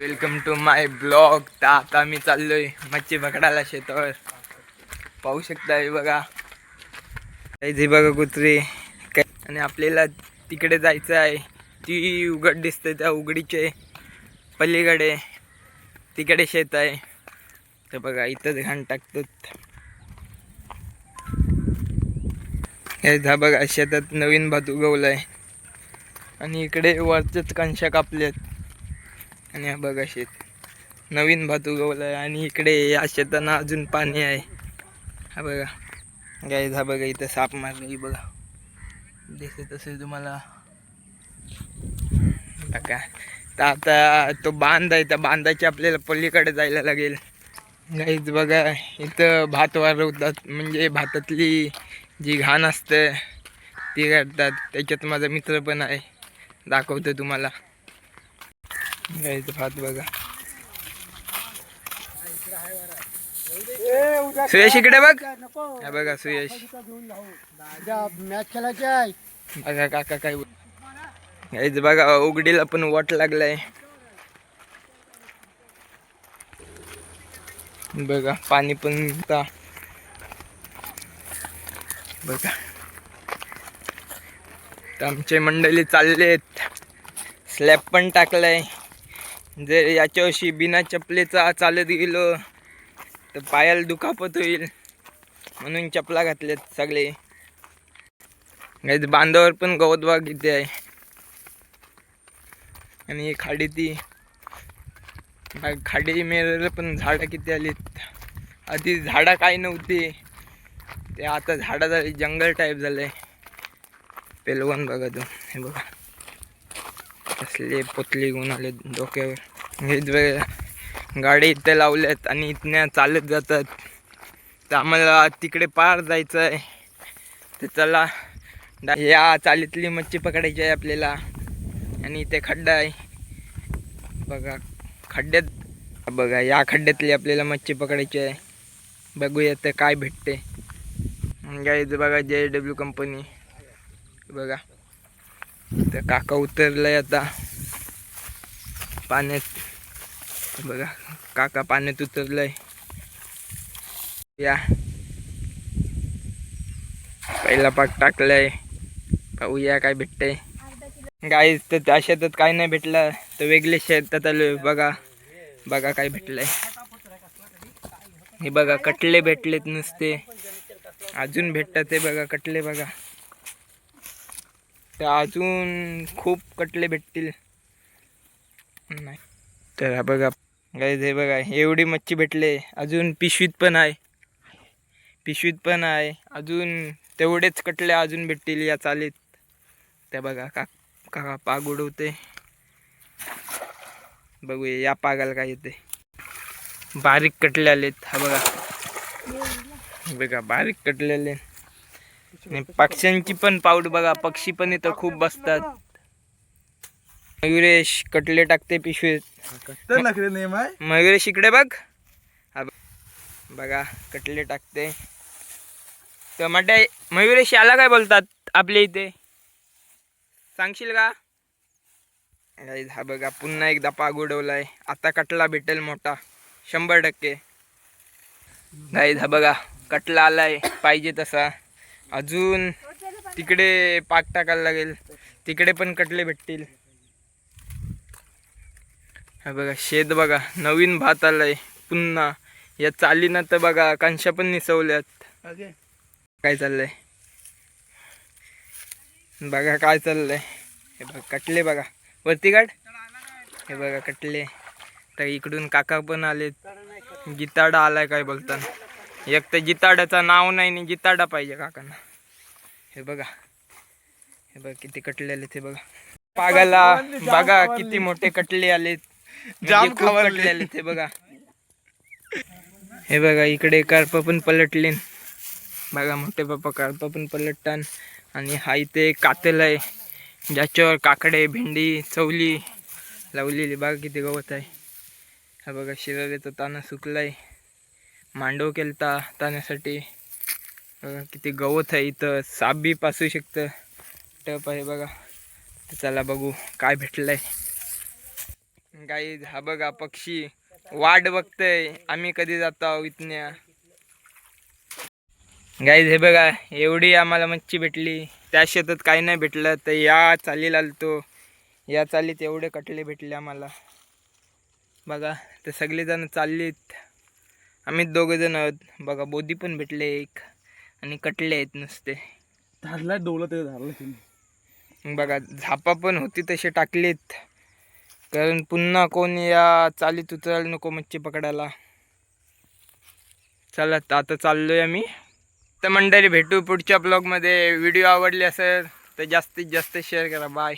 Welcome to my blog तर आता मी चाललोय मच्छी पकडायला शेतावर. पाहू शकता बघा. हे बघा कुत्रे. काय आणि आपल्याला तिकडे जायचं आहे. ती उघड दिसते त्या उघडीचे. पलीकडे. तिकडे शेत आहे. तर बघा इथंच घाण टाकतात. हे बघा शेतात नवीन भात उगवलं आहे आणि इकडे वरचेच कणशा कापल्यात आणि हा बघा शेत. नवीन भात उगवलाय आणि इकडे या शेताना अजून पाणी आहे. हा बघा. गाईज हा बघा इथं साप मारली बघा. दिसत तसे तुम्हाला. बघा. तर आता तो बांध आहे त्या बांधाची आपल्याला पलीकडे जायला लागेल. गाईज बघा इथं भात वारवतात म्हणजे भातातली जी घाण असते ती काढतात त्याच्यात माझा मित्र पण आहे. दाखवतो तुम्हाला. गाईचं भात बघा. सुयश इकडे बघ. हा बघा सुयश. मॅच खेळायची आहे बघा काका काय गाईच बघा उघडीला पण वाट लागलाय. बघा पाणी पण का बघा. आमचे मंडळी चाललेत. स्लॅब पण टाकलाय. जर याच्यावर्षी बिना चपलेचा चालत गेलो तर पायाला दुखापत होईल. म्हणून चपला घातल्यात सगळे. गाईज बांधावर पण गवत बाग इथे आहे. आणि खाडी ती. खाडी मेरायला पण झाडं किती आलीत. आधी झाडं काही नव्हती. ते आता झाडं झाली जंगल टाईप झालंय. पेलवण बघा तू. हे बघा. कसले पोतली घेऊन आले. डोक्यावर वेगवेगळ्या गाडी इथे लावल्यात आणि इथनं चालत जातात. तर आम्हाला तिकडे पार जायचं आहे तर चला. या चालीतली मच्छी पकडायची आहे आपल्याला. आणि इथे खड्डा आहे. बघा खड्ड्यात. बघा या खड्ड्यातली आपल्याला मच्छी पकडायची आहे. बघूया तर काय भेटते. गाईज बघा जे डब्ल्यू कंपनी बघा. तर काका उतरलाय आता. पाण्यात. बघा काका पाण्यात उतरलाय. या. पहिला पाक टाकलाय. पाहूया काय भेटतंय. गाईज तर त्या शेतात काय नाही भेटलं. तर वेगळे शेतात आलोय बघा. बघा काय भेटलंय. हे बघा कटले भेटलेत नुसते. अजून भेटतात ते बघा कटले बघा. तर अजून खूप कटले भेटतील. नाही. तर बघा गाईज हे बघा एवढी मच्छी भेटले. अजून पिशवीत पण आहे. पिशवीत पण आहे. अजून तेवढेच कटले अजून भेटतील या चालीत. त्या बघा का का पाग उडवते. बघूया या पागाला काय येते. बारीक कटले आलेत हा बघा. बघा बारीक कटलेले आणि पक्ष्यांची पण पाऊड बघा पक्षी पण इथं खूप बसतात. मयुरेश कटले टाकते पिशवीत. मयुरेश इकडे बघ. बघ. कटले टाकते. तर म्हटलं मयुरेश याला काय बोलतात आपल्या इथे? सांगशील का? हा बघा पुन्हा एकदा पाग उडवलाय. आता कटला भेटेल मोठा. शंभर टक्के. गाईज हा बघा कटला आलाय. पाहिजे तसा. अजून तिकडे पाक टाकायला लागेल. तिकडे पण कटले भेटतील. हा बघा शेत बघा नवीन भात आलाय. पुन्हा या चालीनं तर बघा कांशा पण निसवल्यात. काय चाललंय? बघा काय चाललंय. हे बघा कटले बघा. वरती काढ. हे बघा कटले. तर इकडून काका पण आलेत. जिताडा आलाय काय बोलताना. एक तर जिताड्याचं नाव नाही आणि जिताडा पाहिजे काकांना. हे बघा. हे बघा किती कटले आले ते बघा. पागाला बघा किती मोठे कटले आलेत. म्हणजे जाम. कटले आले ते बघा. हे बघा इकडे कार्प पण पलटले बघा मोठे बाप्पा कार्प पण पलटतान. आणि हा इथे कातेल आहे. ज्याच्यावर काकडे भेंडी चवली लावलेली. बघा किती गवत आहे. हा बघा शिराऱ्याचा ताना सुकलाय. मांडव केलता ताण्यासाठी किती गवत आहे इथं. साप बी पासू शकतं. टप आहे बघा. तर चला बघू काय भेटलंय. गाई हा बघा पक्षी. वाट बघतय. आम्ही कधी जातो इथण्या गाईज हे बघा. एवढी आम्हाला मच्छी भेटली. त्या शेतात काही नाही भेटलं. तर या चालीला आलतो. या चालीत एवढे कटले भेटले आम्हाला. बघा तर सगळेजण चाललीत. आम्ही दोघं जण आहोत. बघा बोधी पण भेटले एक आणि कटले आहेत नुसते. धरला डोलं ते धरलं बघा झापा पण होती तसे टाकलीत. कारण पुन्हा कोण या चालीत उतरायला नको मच्छी पकडायला. चला आता चाललोय आम्ही. तर मंडळी भेटू पुढच्या ब्लॉगमध्ये व्हिडिओ आवडले असेल तर जास्तीत जास्त शेअर करा. बाय